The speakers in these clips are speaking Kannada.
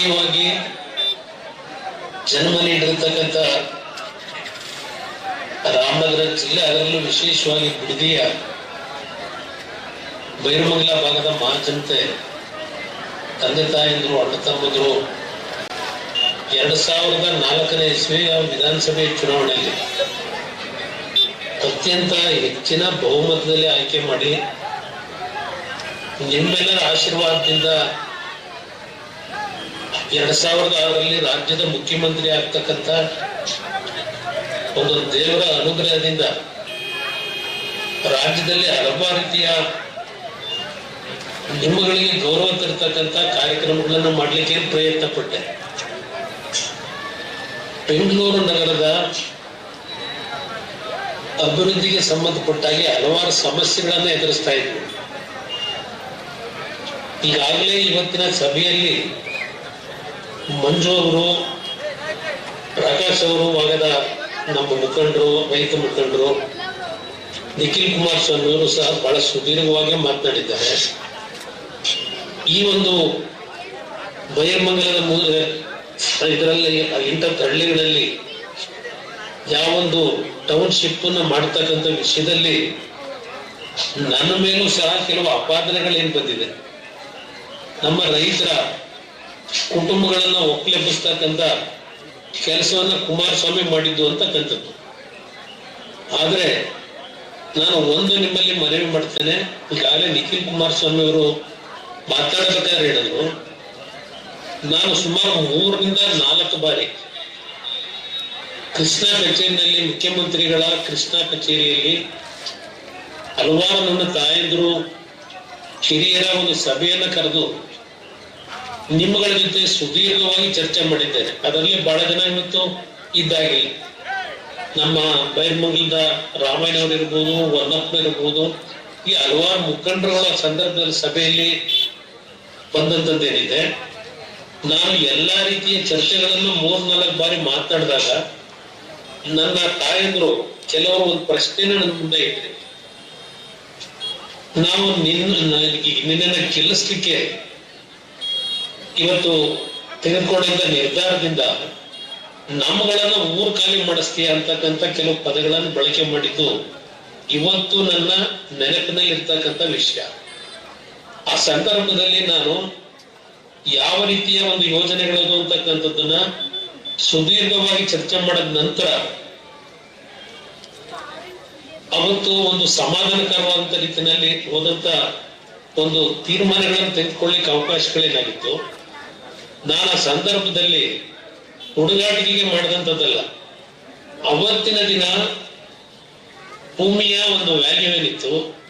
ರಾಜಕೀಯವಾಗಿ ಜನ್ಮ ನೀಡಿರ್ತಕ್ಕಂಥ ರಾಮನಗರ ಜಿಲ್ಲೆ ಅದರಲ್ಲೂ ವಿಶೇಷವಾಗಿ ಬಿಡದಿಯ ಬೈರಮಂಗಲ ಭಾಗದ ಮಹಾಜನತೆ, ತಂದೆ ತಾಯಂದ್ರು ಅಣ್ಣ ತಮ್ಮದ್ರು, ಎರಡ್ ಸಾವಿರದ ನಾಲ್ಕನೇ ಇಸ್ವಿಯ ವಿಧಾನಸಭೆ ಚುನಾವಣೆಯಲ್ಲಿ ಅತ್ಯಂತ ಹೆಚ್ಚಿನ ಬಹುಮತದಲ್ಲಿ ಆಯ್ಕೆ ಮಾಡಿ ನಿಮ್ಮೆಲ್ಲರ ಆಶೀರ್ವಾದದಿಂದ ಎರಡ್ ಸಾವಿರದ ಆರರಲ್ಲಿ ರಾಜ್ಯದ ಮುಖ್ಯಮಂತ್ರಿ ಆಗ್ತಕ್ಕಂತ ಒಂದು ದೇವರ ಅನುಗ್ರಹದಿಂದ ರಾಜ್ಯದಲ್ಲಿ ಹಲವಾರು ರೀತಿಯ ನಿಮ್ಮಗಳಿಗೆ ಗೌರವ ತರ್ತಕ್ಕಂಥ ಕಾರ್ಯಕ್ರಮಗಳನ್ನು ಮಾಡ್ಲಿಕ್ಕೆ ಪ್ರಯತ್ನ ಪಟ್ಟೆ ಬೆಂಗಳೂರು ನಗರದ ಅಭಿವೃದ್ಧಿಗೆ ಸಂಬಂಧಪಟ್ಟಾಗಿ ಹಲವಾರು ಸಮಸ್ಯೆಗಳನ್ನ ಎದುರಿಸ್ತಾ ಇದ್ವಿ. ಈಗಾಗಲೇ ಇವತ್ತಿನ ಸಭೆಯಲ್ಲಿ ಮಂಜು ಅವರು, ಪ್ರಕಾಶ್ ಅವರು ಭಾಗದ ನಮ್ಮ ಮುಖಂಡರು, ರೈತ ಮುಖಂಡರು, ನಿಖಿಲ್ ಕುಮಾರ್ ಸ್ವಾಮಿ ಅವರು ಸಹ ಬಹಳ ಸುದೀರ್ಘವಾಗಿ ಮಾತನಾಡಿದ್ದಾರೆ. ಈ ಒಂದು ಬೈರ್ಮಂಗಲದ ಮೂಲ, ಇದರಲ್ಲಿ ಇಂಥ ಹಳ್ಳಿಗಳಲ್ಲಿ ಯಾವೊಂದು ಟೌನ್ಶಿಪ್ ಮಾಡ್ತಕ್ಕಂಥ ವಿಷಯದಲ್ಲಿ ನನ್ನ ಮೇಲೂ ಸಹ ಕೆಲವು ಅಪಾದನೆಗಳೇನು ಬಂದಿದೆ. ನಮ್ಮ ರೈತರ ಕುಟುಂಬಗಳನ್ನ ಒಕ್ಕಲೆಬ್ಬಿಸ್ತಕ್ಕಂಥ ಕೆಲಸವನ್ನ ಕುಮಾರಸ್ವಾಮಿ ಮಾಡಿದ್ದು ಅಂತಕ್ಕಂಥದ್ದು ಆದ್ರೆ ನಾನು ಒಂದು ನಿಮ್ಮಲ್ಲಿ ಮನವಿ ಮಾಡ್ತೇನೆ. ಈಗಾಗಲೇ ನಿಖಿಲ್ ಕುಮಾರಸ್ವಾಮಿ ಅವರು ಮಾತಾಡ್ಬೇಕಾದ್ರೆ ಹೇಳಿದ್ರು. ನಾನು ಸುಮಾರು ಮೂರರಿಂದ ನಾಲ್ಕು ಬಾರಿ ಕೃಷ್ಣ ಕಚೇರಿನಲ್ಲಿ ಮುಖ್ಯಮಂತ್ರಿಗಳ ಕೃಷ್ಣ ಕಚೇರಿಯಲ್ಲಿ ಹಲವಾರು ನನ್ನ ತಾಯಂದ್ರು, ಹಿರಿಯರ ಒಂದು ಸಭೆಯನ್ನ ಕರೆದು ನಿಮ್ಮಗಳ ಜೊತೆ ಸುದೀರ್ಘವಾಗಿ ಚರ್ಚೆ ಮಾಡಿದ್ದೇನೆ. ಅದರಲ್ಲಿ ಬಹಳ ಜನ ಇವತ್ತು ಇದ್ದಾಗಿ ನಮ್ಮ ಬೈರ್ಮಂಗಲದ ರಾಮಾಯಣವ್ರು ಇರ್ಬೋದು ಇರ್ಬೋದು ಈ ಹಲವಾರು ಮುಖಂಡರುಗಳ ಸಂದರ್ಭದಲ್ಲಿ ಸಭೆಯಲ್ಲಿ ಬಂದಂತದ್ದೇನಿದೆ ನಾನು ಎಲ್ಲಾ ರೀತಿಯ ಚರ್ಚೆಗಳನ್ನು ಮೂರ್ ನಾಲ್ಕು ಬಾರಿ ಮಾತನಾಡಿದಾಗ ನನ್ನ ತಾಯಂದ್ರು ಕೆಲವರು ಒಂದು ಪ್ರಶ್ನೆನ ನನ್ನ ಮುಂದೆ ಇಟ್ರಿ ನಾವು ನಿನ್ನ ನಿನ್ನನ್ನ ಗೆಲ್ಲಿಸ್ಲಿಕ್ಕೆ ಇವತ್ತು ತೆಗೆದುಕೊಂಡಂತ ನಿರ್ಧಾರದಿಂದ ನಮ್ಗಳನ್ನ ಊರ್ ಖಾಲಿ ಮಾಡಿಸ್ತೀಯ ಅಂತಕ್ಕಂಥ ಕೆಲವು ಪದಗಳನ್ನು ಬಳಕೆ ಮಾಡಿದ್ದು ಇವತ್ತು ನನ್ನ ನೆನಪಿನಲ್ಲಿ ಇರ್ತಕ್ಕಂಥ ವಿಷಯ. ಆ ಸಂದರ್ಭದಲ್ಲಿ ನಾನು ಯಾವ ರೀತಿಯ ಒಂದು ಯೋಜನೆಗಳದು ಅಂತಕ್ಕಂಥದ್ದನ್ನ ಸುದೀರ್ಘವಾಗಿ ಚರ್ಚೆ ಮಾಡಿದ ನಂತರ ಅವತ್ತು ಒಂದು ಸಮಾಧಾನಕರವಾದಂತ ರೀತಿಯಲ್ಲಿ ಹೋದಂತ ಒಂದು ತೀರ್ಮಾನಗಳನ್ನು ತೆಗೆದುಕೊಳ್ಳಿಕ್ಕೆ ಅವಕಾಶಗಳೇನಾಗಿತ್ತು? ನಾನು ಸಂದರ್ಭದಲ್ಲಿ ಹುಡುಗಾಟಿಕೆಗೆ ಮಾಡಿದಂಥದ್ದಲ್ಲ. ಅವತ್ತಿನ ದಿನ ಭೂಮಿಯ ಒಂದು ವ್ಯಾಲ್ಯೂ ಏನಿತ್ತು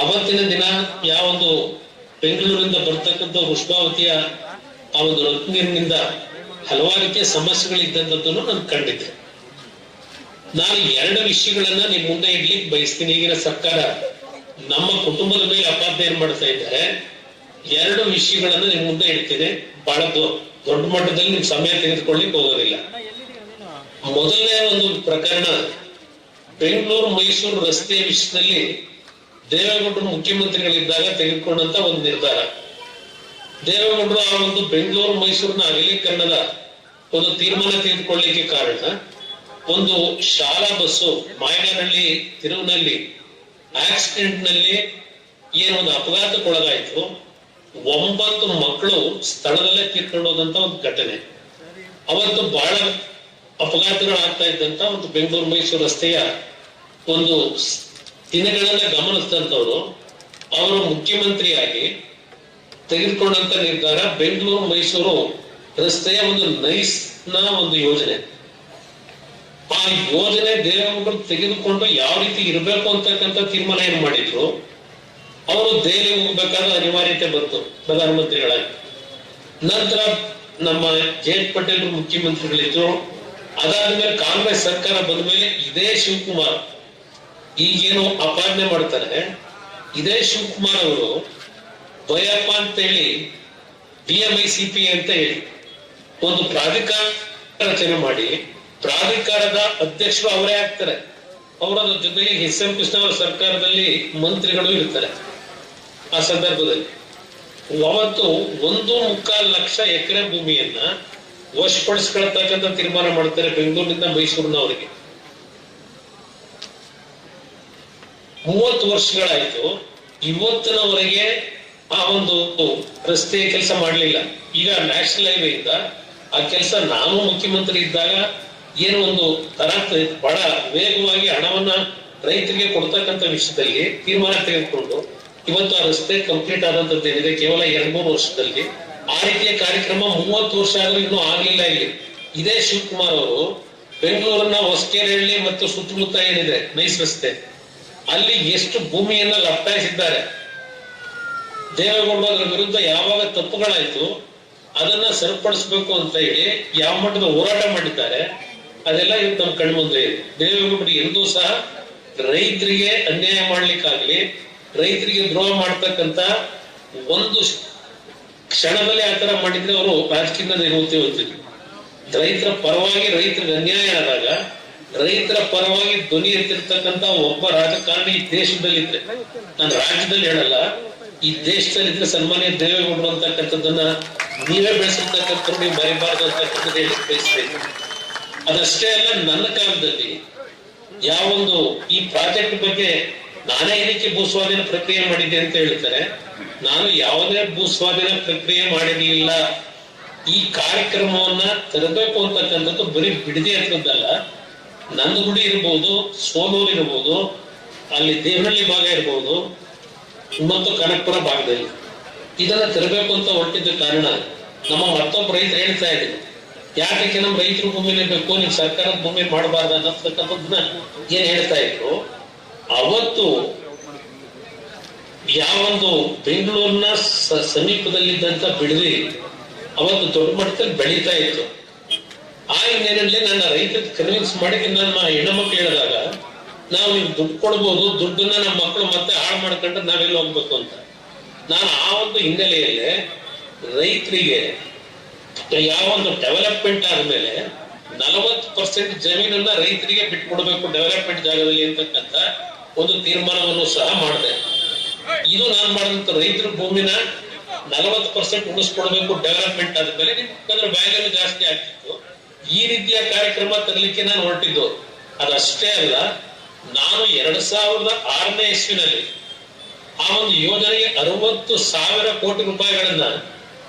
ಅವತ್ತಿನ ದಿನ ಯಾವೊಂದು ಬೆಂಗಳೂರಿಂದ ಬರ್ತಕ್ಕಂಥ ಪುಷ್ಪಾವತಿಯ ಆ ಒಂದು ನೀರಿನಿಂದ ಹಲವಾರು ರೀತಿಯ ಸಮಸ್ಯೆಗಳಿದ್ದಂಥದ್ದನ್ನು ನಾನು ಕಂಡಿದ್ದೆ. ನಾನು ಎರಡು ವಿಷಯಗಳನ್ನ ನಿಮ್ ಮುಂದೆ ಇಡ್ಲಿಕ್ಕೆ ಬಯಸ್ತೀನಿ. ಈಗಿನ ಸರ್ಕಾರ ನಮ್ಮ ಕುಟುಂಬದ ಮೇಲೆ ಅಪಾರ್ಥ ಏನ್ ಮಾಡ್ತಾ ಇದ್ದಾರೆ. ಎರಡು ವಿಷಯಗಳನ್ನ ನಿಮ್ ಮುಂದೆ ಇಡ್ತೀನಿ. ಬಹಳ ದೊಡ್ಡ ಮಟ್ಟದಲ್ಲಿ ನಿಮ್ ಸಮಯ ತೆಗೆದುಕೊಳ್ಳಿಕ್ ಹೋಗೋದಿಲ್ಲ. ಮೊದಲನೇ ಒಂದು ಪ್ರಕರಣ, ಬೆಂಗಳೂರು ಮೈಸೂರು ರಸ್ತೆ ವಿಷಯದಲ್ಲಿ ದೇವೇಗೌಡರು ಮುಖ್ಯಮಂತ್ರಿಗಳಿದ್ದಾಗ ತೆಗೆದುಕೊಂಡಂತ ಒಂದು ನಿರ್ಧಾರ. ದೇವೇಗೌಡರು ಆ ಒಂದು ಬೆಂಗಳೂರು ಮೈಸೂರಿನ ಅಗಲೀಕರಣದ ಒಂದು ತೀರ್ಮಾನ ತೆಗೆದುಕೊಳ್ಳಿಕ್ಕೆ ಕಾರಣ, ಒಂದು ಶಾಲಾ ಬಸ್ಸು ಮಾಯನಹಳ್ಳಿ ತಿರುವಿನಲ್ಲಿ ಆಕ್ಸಿಡೆಂಟ್ನಲ್ಲಿ ಏನೊಂದು ಅಪಘಾತಕ್ಕೊಳಗಾಯ್ತು. ಒಂಬತ್ತು ಮಕ್ಕಳು ಸ್ಥಳದಲ್ಲೇ ತೀರ್ಕೊಂಡು ಹೋದಂತ ಒಂದು ಘಟನೆ. ಅವತ್ತು ಬಹಳ ಅಪಘಾತಗಳು ಆಗ್ತಾ ಇದ್ದಂತ ಒಂದು ಬೆಂಗಳೂರು ಮೈಸೂರು ರಸ್ತೆಯ ಒಂದು ದಿನಗಳನ್ನ ಗಮನಿಸಿದಂತವ್ರು, ಅವರು ಮುಖ್ಯಮಂತ್ರಿಯಾಗಿ ತೆಗೆದುಕೊಂಡಂತ ನಿರ್ಧಾರ ಬೆಂಗಳೂರು ಮೈಸೂರು ರಸ್ತೆಯ ಒಂದು ನೈಸ್ನ ಒಂದು ಯೋಜನೆ. ಆ ಯೋಜನೆ ದೇವೇಗೌಡರು ತೆಗೆದುಕೊಂಡು ಯಾವ ರೀತಿ ಇರಬೇಕು ಅಂತಕ್ಕಂಥ ತೀರ್ಮಾನ ಏನ್ ಮಾಡಿದ್ರು ಅವರು ದೆಹಲಿ ಹೋಗ್ಬೇಕಾದ ಅನಿವಾರ್ಯತೆ ಬಂತು ಪ್ರಧಾನಮಂತ್ರಿಗಳಾಗಿ. ನಂತರ ನಮ್ಮ ಜಯಂತ್ ಪಟೇಲ್ ಮುಖ್ಯಮಂತ್ರಿಗಳಿದ್ರು. ಅದಾದ್ಮೇಲೆ ಕಾಂಗ್ರೆಸ್ ಸರ್ಕಾರ ಬಂದ ಮೇಲೆ ಇದೇ ಶಿವಕುಮಾರ್. ಈಗೇನು ಅಪಾದನೆ ಮಾಡ್ತಾರೆ. ಇದೇ ಶಿವಕುಮಾರ್ ಅವರು ಭಯಪ್ಪ ಅಂತೇಳಿ D M I C P ಅಂತ ಹೇಳಿ ಒಂದು ಪ್ರಾಧಿಕಾರ ರಚನೆ ಮಾಡಿ ಪ್ರಾಧಿಕಾರದ ಅಧ್ಯಕ್ಷರು ಅವರೇ ಆಗ್ತಾರೆ. ಅವರ ಜೊತೆಗೆ ಎಸ್ ಎಂ ಕೃಷ್ಣ ಅವರ ಸರ್ಕಾರದಲ್ಲಿ ಮಂತ್ರಿಗಳು ಇರ್ತಾರೆ. ಆ ಸಂದರ್ಭದಲ್ಲಿ ಅವತ್ತು ಒಂದು ಮುಕ್ಕಾಲು ಲಕ್ಷ ಎಕರೆ ಭೂಮಿಯನ್ನ ವಶಪಡಿಸ್ಕೊಳ್ತಕ್ಕಂಥ ತೀರ್ಮಾನ ಮಾಡ್ತಾರೆ ಬೆಂಗಳೂರಿನಿಂದ ಮೈಸೂರಿನವರಿಗೆ. ಮೂವತ್ತು ವರ್ಷಗಳಾಯ್ತು, ಇವತ್ತಿನವರೆಗೆ ಆ ಒಂದು ರಸ್ತೆ ಕೆಲಸ ಮಾಡಲಿಲ್ಲ. ಈಗ ನ್ಯಾಷನಲ್ ಹೈವೇ ಇಂದ ಆ ಕೆಲಸ ನಾನು ಮುಖ್ಯಮಂತ್ರಿ ಇದ್ದಾಗ ಏನು ಒಂದು ತರ ಬಹಳ ವೇಗವಾಗಿ ಹಣವನ್ನ ರೈತರಿಗೆ ಕೊಡ್ತಕ್ಕಂಥ ವಿಷಯದಲ್ಲಿ ತೀರ್ಮಾನ ತೆಗೆದುಕೊಂಡು ಇವತ್ತು ಆ ರಸ್ತೆ ಕಂಪ್ಲೀಟ್ ಆದಂತದ್ದು ಏನಿದೆ? ಕೇವಲ ಎರಡ್ ಮೂರು ವರ್ಷದಲ್ಲಿ ಆ ರೀತಿಯ ಕಾರ್ಯಕ್ರಮ ಮೂವತ್ತು ವರ್ಷ ಆದ್ರೂ ಇನ್ನೂ ಆಗ್ಲಿಲ್ಲ ಇಲ್ಲಿ. ಇದೇ ಶಿವಕುಮಾರ್ ಅವರು ಬೆಂಗಳೂರನ್ನ ಹೊಸಕೆರೆಹಳ್ಳಿ ಮತ್ತು ಸುತ್ತಮುತ್ತ ಏನಿದೆ? ನೈಸ್ ರಸ್ತೆ. ಅಲ್ಲಿ ಎಷ್ಟು ಭೂಮಿಯನ್ನ ಲಪ್ತಾಯಿಸಿದ್ದಾರೆ ದೇವೇಗೌಡರ ವಿರುದ್ಧ ಯಾವಾಗ ತಪ್ಪುಗಳಾಯ್ತು, ಅದನ್ನ ಸರಿಪಡಿಸ್ಬೇಕು ಅಂತ ಹೇಳಿ ಯಾವ ಮಟ್ಟದ ಹೋರಾಟ ಮಾಡಿದ್ದಾರೆ, ಅದೆಲ್ಲ ಇವತ್ತು ನಮ್ಮ ಕಣ್ಮುಂದೆ ಇದೆ. ದೇವೇಗೌಡರು ಎಂದೂ ಸಹ ರೈತರಿಗೆ ಅನ್ಯಾಯ ಮಾಡ್ಲಿಕ್ಕಾಗ್ಲಿ ರೈತರಿಗೆ ದ್ರೋಹ ಮಾಡ್ತಕ್ಕಂತ ಒಂದು ಕ್ಷಣದಲ್ಲಿ ಆ ತರ ಮಾಡಿದ್ರೆ ಅವರು ರಾಜಕೀಯ ನಿವೃತ್ತಿ ಹೋಗ್ತೀವಿ ರೈತರ ಪರವಾಗಿ ರೈತರಿಗೆ ಅನ್ಯಾಯ ಆದಾಗ, ರೈತರ ಪರವಾಗಿ ಧ್ವನಿ ಎತ್ತಿರ್ತಕ್ಕಂತ ಒಬ್ಬ ರಾಜಕಾರಣಿ ಈ ದೇಶದಲ್ಲಿದ್ರೆ, ನಾನು ರಾಜ್ಯದಲ್ಲಿ ಹೇಳಲ್ಲ, ಈ ದೇಶದಲ್ಲಿದ್ರೆ ಸನ್ಮಾನ್ಯ ದೇವೇಗೌಡರು ಅಂತಕ್ಕಂಥದ್ದನ್ನ ನೀವೇ ಬೆಳೆಸಿರ್ತಕ್ಕಂಥ ನೀವು ಮರಿಬಾರ್ದು ಅಂತಕ್ಕಂಥದ್ದು ಹೇಳಿ ಅದಷ್ಟೇ ಅಲ್ಲ, ನನ್ನ ಕಾಲದಲ್ಲಿ ಯಾವೊಂದು ಈ ಪ್ರಾಜೆಕ್ಟ್ ಬಗ್ಗೆ ನಾನೇ ಇದಕ್ಕೆ ಭೂಸ್ವಾಧೀನ ಪ್ರಕ್ರಿಯೆ ಮಾಡಿದ್ದೆ ಅಂತ ಹೇಳ್ತಾರೆ? ನಾನು ಯಾವುದೇ ಭೂಸ್ವಾಧೀನ ಪ್ರಕ್ರಿಯೆ ಮಾಡಿರಲಿಲ್ಲ. ಈ ಕಾರ್ಯಕ್ರಮವನ್ನ ತರಬೇಕು ಅಂತಕ್ಕಂಥದ್ದು ಬರೀ ಬಿಡದಿ ಹತ್ರದ್ದಲ್ಲ ನಂದಗುಡಿ ಇರ್ಬೋದು ಸೋಲೂರು ಇರ್ಬೋದು, ಅಲ್ಲಿ ದೇವನಹಳ್ಳಿ ಭಾಗ ಇರ್ಬೋದು, ಮತ್ತು ಕನಕಪುರ ಭಾಗದಲ್ಲಿ. ಇದನ್ನ ತರಬೇಕು ಅಂತ ಹೊರಟಿದ್ದ ಕಾರಣ ನಮ್ಮ ಮತ್ತೊಬ್ಬ ರೈತರು ಹೇಳ್ತಾ ಇದ್ದೀನಿ ಯಾಕೆ ನಮ್ಮ ರೈತರು ಭೂಮಿನೇ ಬೇಕು, ನೀವು ಸರ್ಕಾರದ ಭೂಮಿ ಮಾಡಬಾರ್ದು ಅನ್ನತಕ್ಕಂಥದ್ದನ್ನ ಏನ್ ಹೇಳ್ತಾ ಇದ್ರು? ಅವತ್ತು ಯಾವೊಂದು ಬೆಂಗಳೂರಿನ ಸ- ಸಮೀಪದಲ್ಲಿದ್ದಂತ ಬಿಡದಿ ಅವತ್ತು ದೊಡ್ಡ ಮಟ್ಟದಲ್ಲಿ ಬೆಳೀತಾ ಇತ್ತು. ಆ ಹಿನ್ನೆಲೆಯಲ್ಲಿ ನನ್ನ ರೈತ ಕನ್ವಿನ್ಸ್ ಮಾಡಿ ನನ್ನ ಹೆಣ್ಣುಮಕ್ಳು ಹೇಳಿದಾಗ, ನಾವು ದುಡ್ಡು ಕೊಡ್ಬೋದು, ದುಡ್ಡನ್ನ ನಮ್ಮ ಮಕ್ಕಳು ಮತ್ತೆ ಹಾಳು ಮಾಡ್ಕೊಂಡ್ರೆ ನಾವೆಲ್ಲ ಹೋಗ್ಬೇಕು ಅಂತ. ನಾನು ಆ ಒಂದು ಹಿನ್ನೆಲೆಯಲ್ಲಿ ರೈತರಿಗೆ ಯಾವ ಒಂದು ಡೆವಲಪ್ಮೆಂಟ್ ಆದ್ಮೇಲೆ ನಲವತ್ತು ಪರ್ಸೆಂಟ್ ಜಮೀನನ್ನ ರೈತರಿಗೆ ಬಿಟ್ಕೊಡ್ಬೇಕು ಡೆವಲಪ್ಮೆಂಟ್ ಜಾಗದಲ್ಲಿ ಅಂತಕ್ಕಂಥ ಒಂದು ತೀರ್ಮಾನವನ್ನು ಸಹ ಮಾಡಿದೆ. ಇದು ನಾನು ಮಾಡಿದಂತ ರೈತರ ಭೂಮಿನ ನಲವತ್ತು ಪರ್ಸೆಂಟ್ ಉಳಿಸ್ಕೊಡ್ಬೇಕು ಡೆವಲಪ್ಮೆಂಟ್ ಆದ್ಮೇಲೆ ನಿಮ್ಗೆ ವ್ಯಾಲ್ಯೂ ಜಾಸ್ತಿ ಆಗ್ತಿತ್ತು. ಈ ರೀತಿಯ ಕಾರ್ಯಕ್ರಮ ತರಲಿಕ್ಕೆ ನಾನು ಹೊರಟಿದ್ದು. ಅದಷ್ಟೇ ಅಲ್ಲ, ನಾನು ಎರಡ್ ಸಾವಿರದ ಆರನೇ ಇಸ್ವಿನಲ್ಲಿ ಆ ಒಂದು ಯೋಜನೆಗೆ ಅರವತ್ತು ಸಾವಿರ ಕೋಟಿ ರೂಪಾಯಿಗಳನ್ನ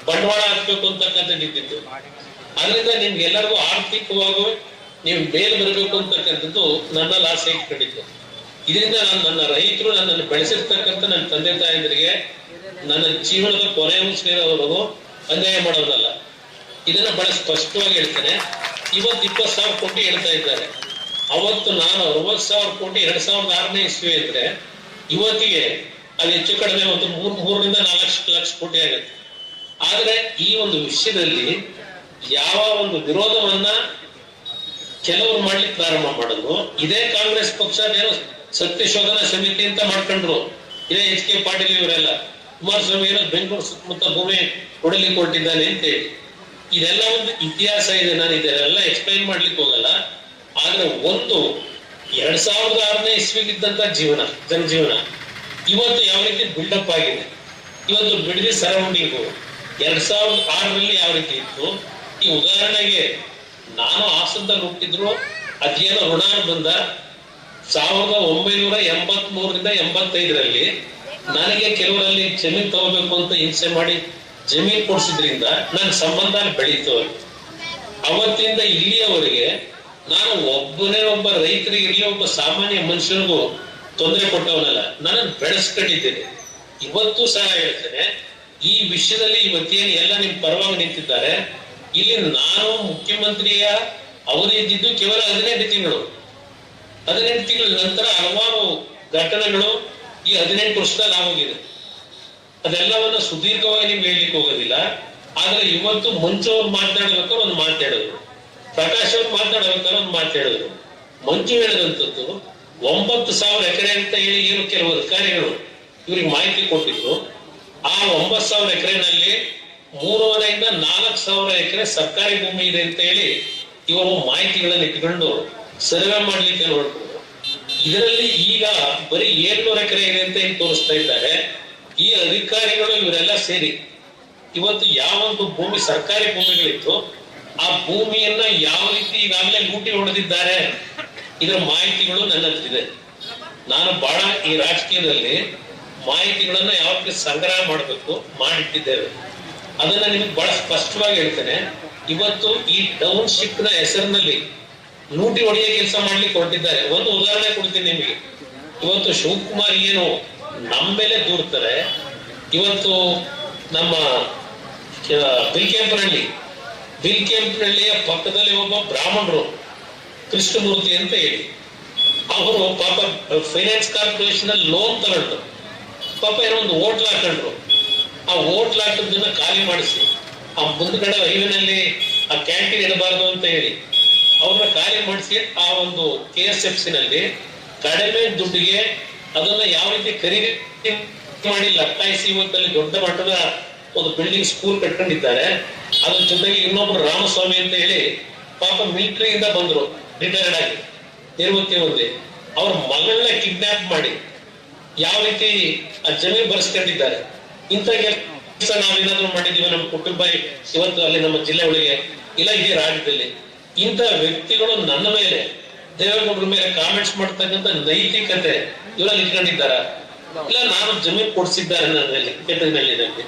ಬಂಡವಾಳ ಹಾಕ್ಬೇಕು ಅಂತಕ್ಕಂಥದ್ದಿದ್ದು ಅದರಿಂದ ನಿಮ್ಗೆಲ್ಲರಿಗೂ ಆರ್ಥಿಕವಾಗಿ ನೀವು ಮೇಲ್ ಬರಬೇಕು ಅಂತಕ್ಕಂಥದ್ದು ನನ್ನ ಆಸೆ ಇಟ್ಕೊಂಡಿದ್ದು. ಇದರಿಂದ ನಾನು ನನ್ನ ರೈತರು ನನ್ನನ್ನು ಬೆಳೆಸಿರ್ತಕ್ಕಂಥ ನನ್ನ ತಂದೆ ತಾಯಂದಿರಿಗೆ ನನ್ನ ಜೀವನದ ಕೊನೆ ಅವರು ಅನ್ಯಾಯ ಮಾಡೋದಲ್ಲ. ಇದನ್ನ ಬಹಳ ಸ್ಪಷ್ಟವಾಗಿ ಹೇಳ್ತೇನೆ. ಇವತ್ತು ಇಪ್ಪತ್ತು ಸಾವಿರ ಕೋಟಿ ಹೇಳ್ತಾ ಇದ್ದಾರೆ. ಅವತ್ತು ನಾನು ಅರವತ್ತು ಸಾವಿರ ಕೋಟಿ, ಎರಡ್ ಸಾವಿರದ ಆರನೇ ಇಸ್ವಿ ಅಂದ್ರೆ ಇವತ್ತಿಗೆ ಅದು ಹೆಚ್ಚು ಕಡಿಮೆ ಒಂದು ಮೂರ್, ಮೂರರಿಂದ ನಾಲ್ಕು ಲಕ್ಷ ಕೋಟಿ ಆಗುತ್ತೆ. ಆದ್ರೆ ಈ ಒಂದು ವಿಷಯದಲ್ಲಿ ಯಾವ ಒಂದು ವಿರೋಧವನ್ನ ಕೆಲವರು ಮಾಡ್ಲಿಕ್ಕೆ ಪ್ರಾರಂಭ ಮಾಡಿದ್ರು. ಇದೇ ಕಾಂಗ್ರೆಸ್ ಪಕ್ಷ ಸತ್ಯ ಶೋಧನಾ ಸಮಿತಿ ಅಂತ ಮಾಡ್ಕೊಂಡ್ರು. ಇದೇ ಎಚ್ ಕೆ ಪಾಟೀಲ್ ಇವರೆಲ್ಲ. ಕುಮಾರಸ್ವಾಮಿ ಏನೋ ಬೆಂಗಳೂರು ಸುತ್ತಮುತ್ತ ಭೂಮಿ ಕೊಡಲಿ ಕೊಟ್ಟಿದ್ದಾನೆ ಅಂತ ಹೇಳಿ. ಇದೆಲ್ಲ ಒಂದು ಇತಿಹಾಸ ಇದೆ. ನಾನು ಇದೆಲ್ಲ ಎಕ್ಸ್ಪ್ಲೈನ್ ಮಾಡ್ಲಿಕ್ಕೆ ಹೋಗಲ್ಲ. ಆದ್ರೆ ಒಂದು ಎರಡ್ ಸಾವಿರದ ಆರನೇ ಇಸ್ವಿಗಿದ್ದಂತ ಜೀವನ, ಜನಜೀವನ ಇವತ್ತು ಯಾವ ರೀತಿ ಬಿಲ್ಡಪ್ ಆಗಿದೆ? ಇವತ್ತು ಬಿಡದಿ ಸರೌಂಡಿಂಗು ಎರಡ್ ಸಾವಿರದ ಆರರಲ್ಲಿ ಯಾವ ರೀತಿ ಇತ್ತು? ಈ ಉದಾಹರಣೆಗೆ ನಾನು ಹಾಸನದಲ್ಲಿ ಹುಟ್ಟಿದ್ರು ಅದೇನೋ ಋಣ ಬಂದ ಸಾವಿರದ ಒಂಬೈನೂರ ಎಂಬತ್ ಮೂರರಿಂದ ಎಂಬತ್ತೈದರಲ್ಲಿ ನನಗೆ ಕೆಲವರಲ್ಲಿ ಜಮೀನ್ ತಗೋಬೇಕು ಅಂತ ಹಿಂಸೆ ಮಾಡಿ ಜಮೀನ್ ಕೊಡಿಸಿದ್ರಿಂದ ನನ್ನ ಸಂಬಂಧ ಬೆಳೀತು. ಅವತ್ತಿಂದ ಇಲ್ಲಿಯವರೆಗೆ ನಾನು ಒಬ್ಬನೇ ಒಬ್ಬ ರೈತರಿಗೆ ಇರಲಿ ಒಬ್ಬ ಸಾಮಾನ್ಯ ಮನುಷ್ಯನಿಗೂ ತೊಂದರೆ ಕೊಟ್ಟವನಲ್ಲ, ನನ್ನನ್ನು ಬೆಳೆಸ್ಕೊಂಡಿದ್ದೇನೆ ಇವತ್ತು ಸಹ ಹೇಳ್ತೇನೆ, ಈ ವಿಷಯದಲ್ಲಿ ಇವತ್ತೇನು ಎಲ್ಲ ನಿಮ್ ಪರವಾಗಿ ನಿಂತಿದ್ದಾರೆ ಇಲ್ಲಿ ನಾನು ಮುಖ್ಯಮಂತ್ರಿಯ ಇದ್ದಿದ್ದು ಕೇವಲ ಹದಿನೆಂಟು ತಿಂಗಳು ಹದಿನೆಂಟು ತಿಂಗಳ ನಂತರ ಹಲವಾರು ಘಟನೆಗಳು ಈ ಹದಿನೆಂಟು ವರ್ಷದಲ್ಲಿ ಆಗೋಗಿದೆ. ಅದೆಲ್ಲವನ್ನ ಸುದೀರ್ಘವಾಗಿ ನೀವು ಹೇಳಲಿಕ್ಕೆ ಹೋಗೋದಿಲ್ಲ. ಆದ್ರೆ ಇವತ್ತು ಮಂಚು ಅವ್ರು ಒಂದು ಮಾತಾಡಿದ್ರು ಪ್ರಕಾಶ್ ಅವ್ರು ಮಾತನಾಡ್ಬೇಕಾದ್ರೆ ಒಂದು ಮಾತಾಡಿದ್ರು ಮಂಚು ಹೇಳಿದಂಥದ್ದು ಒಂಬತ್ತು ಸಾವಿರ ಎಕರೆ ಅಂತ ಹೇಳಿ ಏನು ಕೆಲವು ಅಧಿಕಾರಿಗಳು ಇವ್ರಿಗೆ ಮಾಹಿತಿ ಕೊಟ್ಟಿದ್ರು. ಆ ಒಂಬತ್ತು ಸಾವಿರ ಎಕರೆನಲ್ಲಿ ಮೂರುವರೆಯಿಂದ ನಾಲ್ಕು ಸಾವಿರ ಎಕರೆ ಸರ್ಕಾರಿ ಭೂಮಿ ಇದೆ ಅಂತ ಹೇಳಿ ಇವರು ಮಾಹಿತಿಗಳನ್ನು ಇಟ್ಕೊಂಡು ಸರ್ವೆ ಮಾಡ್ಲಿಕ್ಕೆ ನೋಡ್ಬೋದು. ಇದರಲ್ಲಿ ಈಗ ಬರೀ ಏಳ್ನೂರ ಎಕರೆ ಇದೆ ಅಂತ ತೋರಿಸ್ತಾ ಇದ್ದಾರೆ. ಈ ಅಧಿಕಾರಿಗಳು ಇವರೆಲ್ಲ ಸೇರಿ ಇವತ್ತು ಯಾವೊಂದು ಭೂಮಿ ಸರ್ಕಾರಿ ಭೂಮಿಗಳಿತ್ತು, ಆ ಭೂಮಿಯನ್ನ ಯಾವ ರೀತಿ ಈಗಾಗಲೇ ಲೂಟಿ ಹೊಡೆದಿದ್ದಾರೆ ಇದರ ಮಾಹಿತಿಗಳು ನನ್ನ ಹತ್ರ ಇದೆ ನಾನು ಬಹಳ ಈ ರಾಜಕೀಯದಲ್ಲಿ ಮಾಹಿತಿಗಳನ್ನ ಯಾವ ಸಂಗ್ರಹ ಮಾಡಬೇಕು, ಮಾಡಿಟ್ಟಿದ್ದೇವೆ. ಅದನ್ನ ನಿಮ್ಗೆ ಬಹಳ ಸ್ಪಷ್ಟವಾಗಿ ಹೇಳ್ತೇನೆ. ಇವತ್ತು ಈ ಟೌನ್ಶಿಪ್ನ ಹೆಸರಿನಲ್ಲಿ ಲೂಟಿ ಹೊಡೆಯ ಕೆಲಸ ಮಾಡ್ಲಿಕ್ಕೆ ಹೊರಟಿದ್ದಾರೆ. ಒಂದು ಉದಾಹರಣೆ ಕೊಡ್ತೀನಿ ನಿಮಗೆ. ಇವತ್ತು ಶಿವಕುಮಾರ್ ಏನು ನಮ್ಮ ಮೇಲೆ ದೂರ್ತಾರೆ. ಇವತ್ತು ನಮ್ಮ ಬಿಲ್ಕೆಂಪನಹಳ್ಳಿ ಬಿಲ್ಕೆಂಪನಹಳ್ಳಿಯ ಪಕ್ಕದಲ್ಲಿ ಒಬ್ಬ ಬ್ರಾಹ್ಮಣರು, ಕೃಷ್ಣಮೂರ್ತಿ ಅಂತ ಹೇಳಿ. ಅವರು ಪಾಪ ಫೈನಾನ್ಸ್ ಕಾರ್ಪೊರೇಷನ್ ಅಲ್ಲಿ ಲೋನ್ ತಗೊಂಡ್ರು. ಪಾಪ ಏನೋ ಒಂದು ಹೋಟ್ಲ್ ಹಾಕೊಂಡ್ರು. ಆ ಹೋಟ್ಲ್ ಹಾಕಿದ್ದನ್ನ ಖಾಲಿ ಮಾಡಿಸಿ, ಆ ಮುಂದ್ಗಡೆ ಹೈವೇನಲ್ಲಿ ಆ ಕ್ಯಾಂಟೀನ್ ಇಡಬಾರ್ದು ಅಂತ ಹೇಳಿ. ಅವ್ರನ್ನ ಕಾರ್ಯ ಮಾಡಿಸಿ ಆ ಒಂದು ಕೆ ಎಸ್ ಎಫ್ ಸಿ ನಲ್ಲಿ ಕಡಿಮೆ ದುಡ್ಡಿಗೆ ಅದನ್ನ ಯಾವ ರೀತಿ ಖರೀದಿ ಮಾಡಿ ಲಟ್ಟಾಯಿಸಿ ಇವತ್ತಲ್ಲಿ ದೊಡ್ಡ ಮಟ್ಟದ ಒಂದು ಬಿಲ್ಡಿಂಗ್ ಸ್ಕೂಲ್ ಕಟ್ಕೊಂಡಿದ್ದಾರೆ. ಅದ್ರ ಜೊತೆಗೆ ಇನ್ನೊಬ್ರು ರಾಮಸ್ವಾಮಿ ಅಂತ ಹೇಳಿ ಪಾಪ ಮಿಲಿಟರಿಯಿಂದ ಬಂದ್ರು ರಿಟೈರ್ಡ್ ಆಗಿ ನಿವೃತ್ತಿ ಒಂದೇ. ಅವ್ರ ಮಗಳನ್ನ ಕಿಡ್ನಾಪ್ ಮಾಡಿ ಯಾವ ರೀತಿ ಆ ಜಮೀನ್ ಬರ್ಸ್ಕೊಂಡಿದ್ದಾರೆ. ಇಂಥ ನಾವೇನಾದ್ರೂ ಮಾಡಿದೀವಿ ನಮ್ಮ ಕುಟುಂಬ, ಇವತ್ತು ಅಲ್ಲಿ ನಮ್ಮ ಜಿಲ್ಲೆ ಒಳಗೆ, ಇಲ್ಲ ಇಡೀ ರಾಜ್ಯದಲ್ಲಿ. ಇಂಥ ವ್ಯಕ್ತಿಗಳು ನನ್ನ ಮೇಲೆ, ದೇವೇಗೌಡರ ಮೇಲೆ ಕಾಮೆಂಟ್ಸ್ ಮಾಡ್ತಕ್ಕಂಥ ನೈತಿಕತೆ ಇವರಲ್ಲಿ ಇಟ್ಕೊಂಡಿದ್ದಾರ. ಇಲ್ಲ, ನಾನು ಜಮೀನ್ ಕೊಡ್ಸಿದ್ದಾರೆ ನನ್ನ ಮೇಲೆ ಕೆಟ್ಟದಲ್ಲಿ ನನಗೆ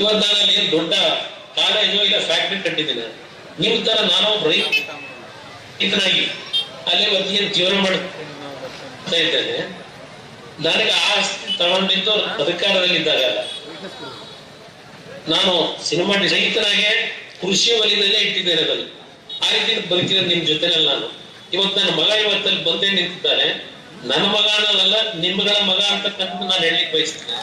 ಇವತ್ತು ನಾನು ಅಲ್ಲಿ ದೊಡ್ಡ ಕಾಲೇಜು ಇಲ್ಲ ಫ್ಯಾಕ್ಟ್ರಿ ಕಟ್ಟಿದ್ದೀನಿ. ನಿಮ್ ತರ ನಾನು ಒಬ್ಬ ರೈತನಾಗಿ ಅಲ್ಲಿ ಒಂದು ಏನು ಜೀವನ ಮಾಡ್ತಾ ಇದ್ದೇನೆ, ನನಗೆ ಆ ಆಸ್ತಿ ತಗೊಂಡಿದ್ದು ಅಧಿಕಾರದಲ್ಲಿದ್ದಾಗ ನಾನು ಸಿನಿಮಾ ರೈತನಾಗೆ ಕೃಷಿ ವಲಯದಲ್ಲೇ ಇಟ್ಟಿದ್ದೇನೆ ಅದನ್ನು. ಆ ರೀತಿ ನಿಮ್ ಜೊತೆನಲ್ಲ ನಾನು. ಇವತ್ತು ನನ್ನ ಮಗ ಇವತ್ತಲ್ಲಿ ಬಂದೇ ನಿಂತಿದ್ದಾನೆ. ನನ್ನ ಮಗ ಅನ್ನೋದಲ್ಲ, ನಿಮ್ಗಳ ಮಗ ಅಂತಕ್ಕಂಥ ನಾನು ಹೇಳಲಿಕ್ಕೆ ಬಯಸ್ತೇನೆ.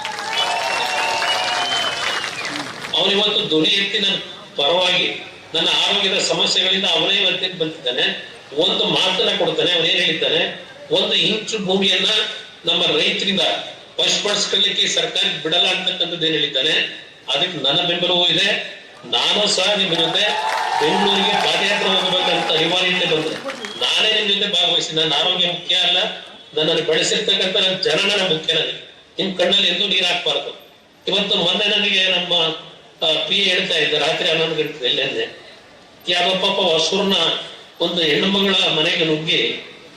ಅವನು ಇವತ್ತು ಧ್ವನಿ ಎತ್ತಿ ನನ್ನ ಪರವಾಗಿ ನನ್ನ ಆರೋಗ್ಯದ ಸಮಸ್ಯೆಗಳಿಂದ ಅವನೇ ಇವತ್ತಿಗೆ ಬಂದಿದ್ದಾನೆ. ಒಂದು ಮಾತನ್ನ ಕೊಡ್ತಾನೆ ಅವನೇನ್ ಹೇಳಿದ್ದಾನೆ. ಒಂದು ಇಂಚು ಭೂಮಿಯನ್ನ ನಮ್ಮ ರೈತರಿಂದ ವಶಪಡಿಸ್ಕೊಳ್ಳಿಕ್ಕೆ ಸರ್ಕಾರ ಬಿಡಲ್ಲ ಅಂತಕ್ಕಂಥದ್ದು ಏನ್ ಹೇಳಿದ್ದಾನೆ? ಅದಕ್ಕೆ ನನ್ನ ಬೆಂಬಲವೂ ಇದೆ. ನಾನು ಸಹ ನಿಮ್ಮ ಜೊತೆ ಬೆಂಗಳೂರಿಗೆ ಪಾದಯಾತ್ರೆ ಹೋಗಬೇಕಂತ ಅನಿವಾರ್ಯತೆ ಬಂತು. ನಾನೇ ನಿಮ್ಮ ಜೊತೆ ಭಾಗವಹಿಸಿ, ನನ್ನ ಆರೋಗ್ಯ ಮುಖ್ಯ ಅಲ್ಲ, ನನ್ನನ್ನು ಬೆಳೆಸಿರ್ತಕ್ಕಂಥ ನನ್ನ ಜನನ ಮುಖ್ಯ ನನಗೆ. ನಿಮ್ ಕಣ್ಣಲ್ಲಿ ಎಂದೂ ನೀರು ಹಾಕ್ಬಾರ್ದು. ಇವತ್ತು ಮೊನ್ನೆ ನನಗೆ ನಮ್ಮ ಪಿ ಹೇಳ್ತಾ ಇದ್ದ, ರಾತ್ರಿ ಹನ್ನೊಂದು ಗಂಟೆ ಎಲ್ಲೆಂದೆ ಯಾವ ಪಾಪ ಹೊಸೂರ್ನ ಒಂದು ಹೆಣ್ಣು ಮಗಳ ಮನೆಗೆ ನುಗ್ಗಿ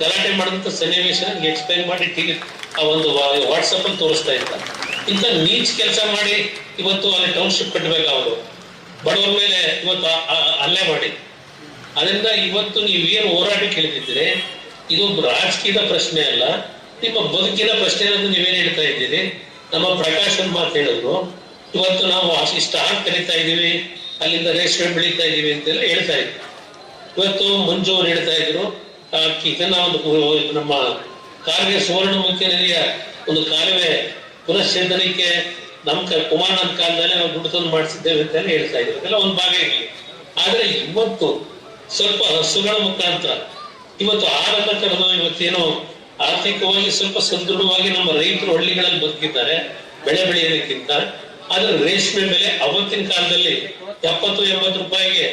ಗಲಾಟೆ ಮಾಡಿದಂತ ಸನ್ನಿವೇಶ ನನಗೆ ಎಕ್ಸ್ಪ್ಲೈನ್ ಮಾಡಿ ಟಿವಿ ಆ ಒಂದು ವಾಟ್ಸಪ್ ಅಲ್ಲಿ ತೋರಿಸ್ತಾ ಇದ್ದ. ಇಂಥ ನೀಚ್ ಕೆಲಸ ಮಾಡಿ ಇವತ್ತು ಅಲ್ಲಿ ಟೌನ್ಶಿಪ್ ಕಟ್ಟಬೇಕು ಅವರು. ಬಡವರ ಮೇಲೆ ಇವತ್ತು ಹಲ್ಲೆ ಮಾಡಿ. ಅದರಿಂದ ಇವತ್ತು ನೀವು ಏನು ಹೋರಾಟ ಕೇಳ್ತಿದ್ದೀರಿ? ಇದು ರಾಜಕೀಯದ ಪ್ರಶ್ನೆ ಅಲ್ಲ. ನಿಮ್ಮ ಬದುಕಿನ ಪ್ರಶ್ನೆ ಅನ್ನೋದು ನೀವೇನು ಹೇಳ್ತಾ ಇದ್ದೀರಿ? ನಮ್ಮ ಪ್ರಕಾಶ್ ಅಂತ ಮಾತು ಹೇಳಿದ್ರು. ಇವತ್ತು ನಾವು ಇಷ್ಟ ಹಾಕಿ ಕರಿತಾ ಇದ್ದೀವಿ. ಅಲ್ಲಿಂದ ರೇಷ್ಮೆ ಬೆಳೀತಾ ಇದ್ದೀವಿ ಅಂತೆಲ್ಲ ಹೇಳ್ತಾ ಇದ್ರು. ಇವತ್ತು ಮಂಜು ಅವ್ರು ಹೇಳ್ತಾ ಇದ್ರು ಇದನ್ನ ಒಂದು ನಮ್ಮ ಕಾಲುವೆ ಸುವರ್ಣಮುಖಿ ನದಿಯ ಒಂದು ಕಾಲುವೆ ಪುನಶ್ಚೇತನಕ್ಕೆ ನಮ್ಮ ಕುಮಾರ್ ಕುಮಾರನ ಕಾಲದಲ್ಲಿ ನಾವು ದುಡ್ಡು ತಂದು ಮಾಡಿಸಿದ್ದೇವೆ ಅಂತ ಹೇಳ್ತಾ ಇದ್ರು. ಅದೆಲ್ಲ ಒಂದು ಭಾಗ ಇರಲಿ ಆದ್ರೆ ಇವತ್ತು ಸ್ವಲ್ಪ ಹಸುಗಳ ಮುಖಾಂತರ, ಇವತ್ತು ಆಹಾರ ಕರೆದು ಇವತ್ತೇನೋ ಆರ್ಥಿಕವಾಗಿ ಸ್ವಲ್ಪ ಸದೃಢವಾಗಿ ನಮ್ಮ ರೈತರು ಹಳ್ಳಿಗಳಲ್ಲಿ ಬದುಕಿದ್ದಾರೆ, ಬೆಳೆ ಬೆಳೆಯೋದಕ್ಕಿಂತ ಆದ್ರೆ ರೇಷ್ಮೆ ಬೆಲೆ ಅವತ್ತಿನ ಕಾಲದಲ್ಲಿ ಎಪ್ಪತ್ತು, ಎಂಬತ್ತು ರೂಪಾಯಿಗೆ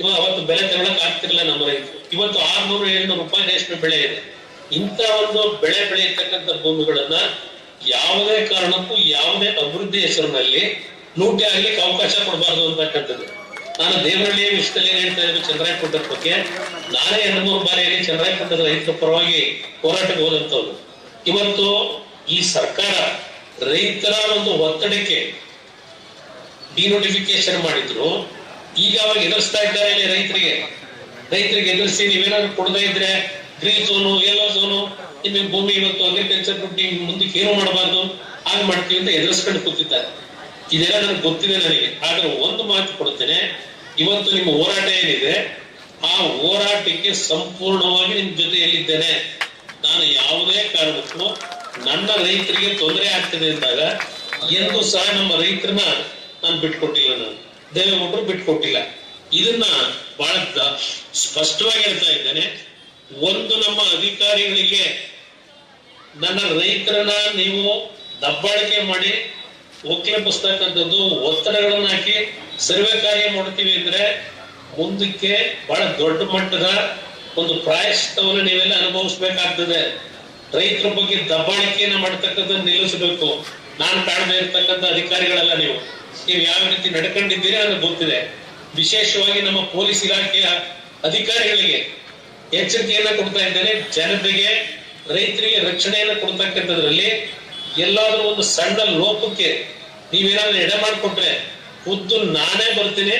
ಇವಾಗ ಅವತ್ತು ಬೆಲೆ ತಗೊಳಕ್ ಆಗ್ತಿರ್ಲಿಲ್ಲ ನಮ್ಮ ರೈತರು. ಇವತ್ತು ಆರ್ನೂರು, ಏಳ್ನೂರು ರೂಪಾಯಿ ರೇಷ್ಮೆ ಬೆಳೆ ಇದೆ. ಇಂಥ ಒಂದು ಬೆಳೆ ಬೆಳೆಯತಕ್ಕಂಥ ಭೂಮಿಗಳನ್ನ ಯಾವುದೇ ಕಾರಣಕ್ಕೂ ಯಾವುದೇ ಅಭಿವೃದ್ಧಿ ಹೆಸರಿನಲ್ಲಿ ಲೂಟಿ ಆಗ್ಲಿಕ್ಕೆ ಅವಕಾಶ ಕೊಡಬಾರದು ಅಂತಕ್ಕಂಥದ್ದು. ನಾನು ದೇವರಲ್ಲಿ ವಿಷಯದಲ್ಲಿ ಏನ್ ಹೇಳ್ತಾ ಇದ್ದೀನಿ ಚಂದ್ರಾಯಪಟ್ಟದ ಬಗ್ಗೆ, ನಾನೇ ಎರಡು ಮೂರು ಬಾರಿಯಲ್ಲಿ ಚಂದ್ರಾಯಪಟ್ಟದ ರೈತರ ಪರವಾಗಿ ಹೋರಾಟಕ್ಕೆ ಹೋದಂತವ್ರು ಇವತ್ತು ಈ ಸರ್ಕಾರ ರೈತರ ಒಂದು ಒತ್ತಡಕ್ಕೆ ಡಿನೋಟಿಫಿಕೇಶನ್ ಮಾಡಿದ್ರು. ಈಗ ಅವಾಗ ಎದುರಿಸ್ತಾ ಇದ್ದಾರೆ ಇಲ್ಲಿ ರೈತರಿಗೆ. ರೈತರಿಗೆ ಎದುರಿಸಿ ನೀವೇನಾದ್ರು ಕೊಡದೇ ಇದ್ರೆ ಗ್ರೀನ್ ಝೋನು ಯೆಲ್ಲೋ ಝೋನು ನಿಮಗೆ ಭೂಮಿ ಇವತ್ತು ಅಗ್ರಿಕಲ್ಚರ್ ದುಡ್ಡು ಮುಂದಕ್ಕೆ ಏನು ಮಾಡಬಾರ್ದು, ಹಾಗೆ ಮಾಡ್ತೀವಿ ಅಂತ ಎದುರಿಸ್ಕೊಂಡು ಕೂತಿದ್ದಾರೆ. ಇದೆಲ್ಲ ನನಗೆ ಗೊತ್ತಿದೆ ನನಗೆ. ಆದ್ರೆ ಒಂದು ಮಾತು ಕೊಡ್ತೇನೆ ಇವತ್ತು ನಿಮ್ಮ ಹೋರಾಟ ಏನಿದೆ, ಆ ಹೋರಾಟಕ್ಕೆ ಸಂಪೂರ್ಣವಾಗಿ ನಿಮ್ ಜೊತೆಯಲ್ಲಿದ್ದೇನೆ ನಾನು ಯಾವುದೇ ಕಾರಣಕ್ಕೂ ನನ್ನ ರೈತರಿಗೆ ತೊಂದರೆ ಆಗ್ತದೆ ಅಂದಾಗ ಎಂದು ಸಹ ನಮ್ಮ ರೈತರನ್ನ ನಾನು ಬಿಟ್ಕೊಟ್ಟಿಲ್ಲ ನಾನು. ದೇವೇಗೌಡರು ಬಿಟ್ಕೊಟ್ಟಿಲ್ಲ. ಇದನ್ನ ಬಹಳ ಸ್ಪಷ್ಟವಾಗಿ ಹೇಳ್ತಾ ಇದ್ದೇನೆ. ಒಂದು ನಮ್ಮ ಅಧಿಕಾರಿಗಳಿಗೆ, ನನ್ನ ರೈತರನ್ನ ನೀವು ದಬ್ಬಾಳಿಕೆ ಮಾಡಿ ಒಕ್ಕಲೆಬ್ಬಿಸ್ತಕ್ಕಂಥದ್ದು ಒತ್ತಡಗಳನ್ನ ಹಾಕಿ ಸರ್ವೆ ಕಾರ್ಯ ಮಾಡ್ತೀವಿ ಅಂದ್ರೆ ಮುಂದಕ್ಕೆ ಬಹಳ ದೊಡ್ಡ ಮಟ್ಟದ ಒಂದು ಪ್ರಾಯಶ್ಚಿತ್ತವನ್ನು ನೀವೆಲ್ಲ ಅನುಭವಿಸ್ಬೇಕಾಗ್ತದೆ. ರೈತರ ಬಗ್ಗೆ ದಬ್ಬಾಳಿಕೆಯನ್ನ ಮಾಡ್ತಕ್ಕಂಥದ್ದು ನಿಲ್ಲಿಸಬೇಕು. ನಾನು ಕಾಣದೇ ಇರ್ತಕ್ಕಂಥ ಅಧಿಕಾರಿಗಳಲ್ಲ ನೀವು. ನೀವು ಯಾವ ರೀತಿ ನಡ್ಕೊಂಡಿದ್ದೀರಿ ಅನ್ನೋದು ಗೊತ್ತಿದೆ. ವಿಶೇಷವಾಗಿ ನಮ್ಮ ಪೊಲೀಸ್ ಇಲಾಖೆಯ ಅಧಿಕಾರಿಗಳಿಗೆ. ಎಚ್ಚರಿಕೆಯನ್ನ ಕೊಡ್ತಾ ಇದ್ದೇನೆ. ಜನತೆಗೆ, ರೈತರಿಗೆ ರಕ್ಷಣೆಯನ್ನು ಕೊಡ್ತಕ್ಕಂಥದ್ರಲ್ಲಿ ಎಲ್ಲಾದ್ರೂ ಒಂದು ಸಣ್ಣ ಲೋಪಕ್ಕೆ ನೀವೇನಾದ್ರೂ ಎಡೆ ಮಾಡಿಕೊಟ್ರೆ ಖುದ್ದು ನಾನೇ ಬರ್ತೀನಿ.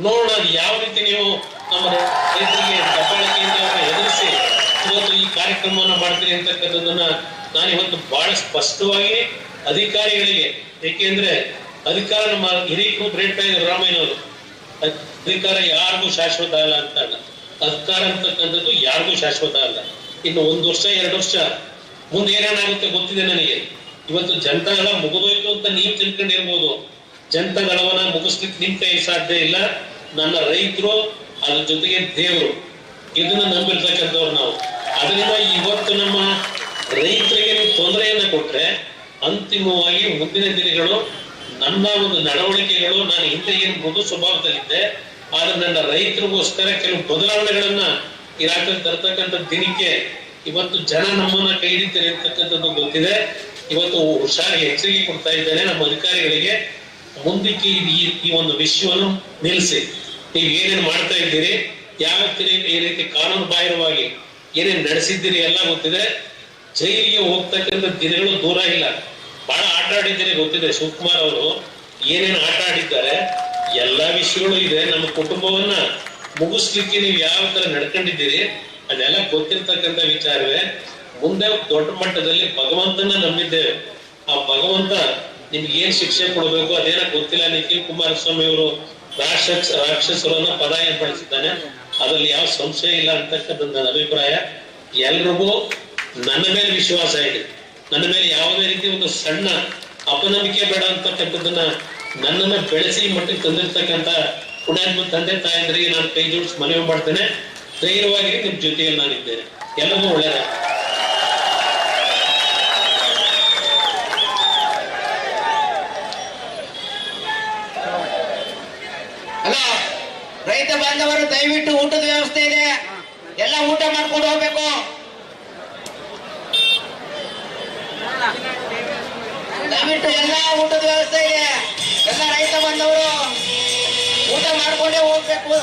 ನೋಡೋಣ ಯಾವ ರೀತಿ ನೀವು ನಮ್ಮ ರೈತರಿಗೆ ದಬ್ಬಾಳಿಕೆಯಿಂದ ಎದುರಿಸಿ ಇವತ್ತು ಈ ಕಾರ್ಯಕ್ರಮವನ್ನು ಮಾಡ್ತೀನಿ ಅಂತಕ್ಕಂಥದ್ದನ್ನ ನಾನು ಇವತ್ತು ಬಹಳ ಸ್ಪಷ್ಟವಾಗಿ ಅಧಿಕಾರಿಗಳಿಗೆ, ಏಕೆಂದ್ರೆ ಅಧಿಕಾರ ನಮ್ಮ ಹಿರಿಯರು ಹೇಳ್ತಾ ಇದ್ದಾರೆ ರಾಮಯ್ಯನವರು, ಅಧಿಕಾರ ಯಾರಿಗೂ ಶಾಶ್ವತ ಅಲ್ಲ ಅಂತ ಅಧಿಕಾರ ಅಂತಕ್ಕಂಥದ್ದು ಯಾರಿಗೂ ಶಾಶ್ವತ ಅಲ್ಲ. ಇನ್ನು ಒಂದು ವರ್ಷ, ಎರಡು ವರ್ಷ ಮುಂದೆ ಏನೇನಾಗುತ್ತೆ ಗೊತ್ತಿದೆ ನನಗೆ. ಇವತ್ತು ಜನತಾಗಳ ಮುಗಿದೋಯ್ತು ಅಂತ ನೀವು ತಿಳ್ಕೊಂಡಿರ್ಬೋದು. ಜನತಾಗಳವನ್ನ ಮುಗಿಸ್ಲಿಕ್ಕೆ ನಿಮ್ ಕೈ ಸಾಧ್ಯ ಇಲ್ಲ. ನನ್ನ ರೈತರು, ಅದ್ರ ಜೊತೆಗೆ ದೇವರು. ಇದನ್ನ ನಂಬಿರ್ತಕ್ಕಂಥವ್ರು ನಾವು. ಅದರಿಂದ ಇವತ್ತು ನಮ್ಮ ರೈತರಿಗೆ ತೊಂದರೆಯನ್ನ ಕೊಟ್ರೆ ಅಂತಿಮವಾಗಿ ಮುಂದಿನ ದಿನಗಳು ನನ್ನ ಒಂದು ನಡವಳಿಕೆಗಳು, ನಾನು ಹಿಂದೆ ಏನು ಮೃದು ಸ್ವಭಾವದಲ್ಲಿದ್ದೆ ಆದ್ರೆ ನನ್ನ ರೈತರಿಗೋಸ್ಕರ ಕೆಲವು ಬದಲಾವಣೆಗಳನ್ನ ಇರಾಕಲ್ಲಿ ತರ್ತಕ್ಕಂಥ ದಿನಕ್ಕೆ ಇವತ್ತು ಜನ ನಮ್ಮನ್ನ ಕೈ ಹಿಡಿತಾರೆ ಅಂತಕ್ಕಂಥದ್ದು ಗೊತ್ತಿದೆ. ಇವತ್ತು ಹುಷಾರಿಗೆ ಎಚ್ಚರಿಕೆ ಕೊಡ್ತಾ ಇದ್ದೇನೆ. ನಮ್ಮ ಅಧಿಕಾರಿಗಳಿಗೆ ಮುಂದಕ್ಕೆ ಈ- ಒಂದು ವಿಷಯವನ್ನು ನಿಲ್ಲಿಸಿ. ನೀವು ಏನೇನು ಮಾಡ್ತಾ ಇದ್ದೀರಿ? ಯಾವ ಈ ರೀತಿ ಕಾನೂನು ಬಾಹಿರವಾಗಿ ಏನೇನ್ ನಡೆಸಿದ್ದೀರಿ ಎಲ್ಲ ಗೊತ್ತಿದೆ. ಜೈಲಿಗೆ ಹೋಗ್ತಕ್ಕಂಥ ದಿನಗಳು ದೂರ ಇಲ್ಲ. ಬಹಳ ಆಟ ಆಡಿದ್ದೀರಿ ಗೊತ್ತಿದೆ. ಶಿವಕುಮಾರ್ ಅವರು ಏನೇನು ಆಟ ಆಡಿದ್ದಾರೆ. ಎಲ್ಲಾ ವಿಷಯಗಳು ಇದೆ. ನಮ್ಮ ಕುಟುಂಬವನ್ನ ಮುಗಿಸ್ಲಿಕ್ಕೆ ನೀವು ಯಾವ ತರ ನಡ್ಕೊಂಡಿದ್ದೀರಿ ಅದೆಲ್ಲ ಗೊತ್ತಿರ್ತಕ್ಕಂಥ ವಿಚಾರವೇ. ಮುಂದೆ ದೊಡ್ಡ ಮಟ್ಟದಲ್ಲಿ ಭಗವಂತನ ನಂಬಿದ್ದೇವೆ. ಆ ಭಗವಂತ ನಿಮ್ಗೆ ಏನ್ ಶಿಕ್ಷೆ ಕೊಡಬೇಕು ಅದೇನ ಗೊತ್ತಿಲ್ಲ. ನಿಖಿಲ್ ಕುಮಾರಸ್ವಾಮಿ ಅವರು ರಾಕ್ಷಸ, ರಾಕ್ಷಸರನ್ನ ಪದ ಏರ್ಪಡಿಸಿದ್ದಾನೆ. ಅದ್ರಲ್ಲಿ ಯಾವ ಸಂಶಯ ಇಲ್ಲ ಅಂತಕ್ಕಂಥ ನನ್ನ ಅಭಿಪ್ರಾಯ. ಎಲ್ರಿಗೂ ನನ್ನ ಮೇಲೆ ವಿಶ್ವಾಸ ಇದೆ. ನನ್ನ ಮೇಲೆ ಯಾವುದೇ ರೀತಿ ಒಂದು ಸಣ್ಣ ಅಪನಂಬಿಕೆ ಬೇಡ ಅಂತಕ್ಕಂಥದ್ದನ್ನ ನನ್ನನ್ನ ಬೆಳೆಸಿ ಮಟ್ಟಿಗೆ ತಂದಿರ್ತಕ್ಕಂಥ ಪುಣ್ಯಾತ್ಮ ತಂದೆ ತಾಯಂದ್ರಿಗೆ ನಾನು ಕೈ ಜೋಡಿಸಿ ಮನವಿ ಮಾಡ್ತೇನೆ. ಧೈರ್ಯವಾಗಿ ನಿಮ್ ಜೊತೆಯಲ್ಲಿ ನಾನಿದ್ದೇನೆ. ಎಲ್ಲವೂ ಒಳ್ಳೆಯದ ಅಲ್ಲ, ರೈತ ಬಾಂಧವರು ದಯವಿಟ್ಟು ಊಟದ ವ್ಯವಸ್ಥೆ ಇದೆ. ಎಲ್ಲ ಊಟ ಮಾಡ್ಕೊಂಡು ಹೋಗ್ಬೇಕು. ದಯವಿಟ್ಟು ಎಲ್ಲ ಊಟದ ವ್ಯವಸ್ಥೆ ಇದೆ. ಎಲ್ಲ ರೈತ ಬಂದವರು ಊಟ ಮಾಡ್ಕೊಂಡೇ ಹೋಗ್ಬೇಕು.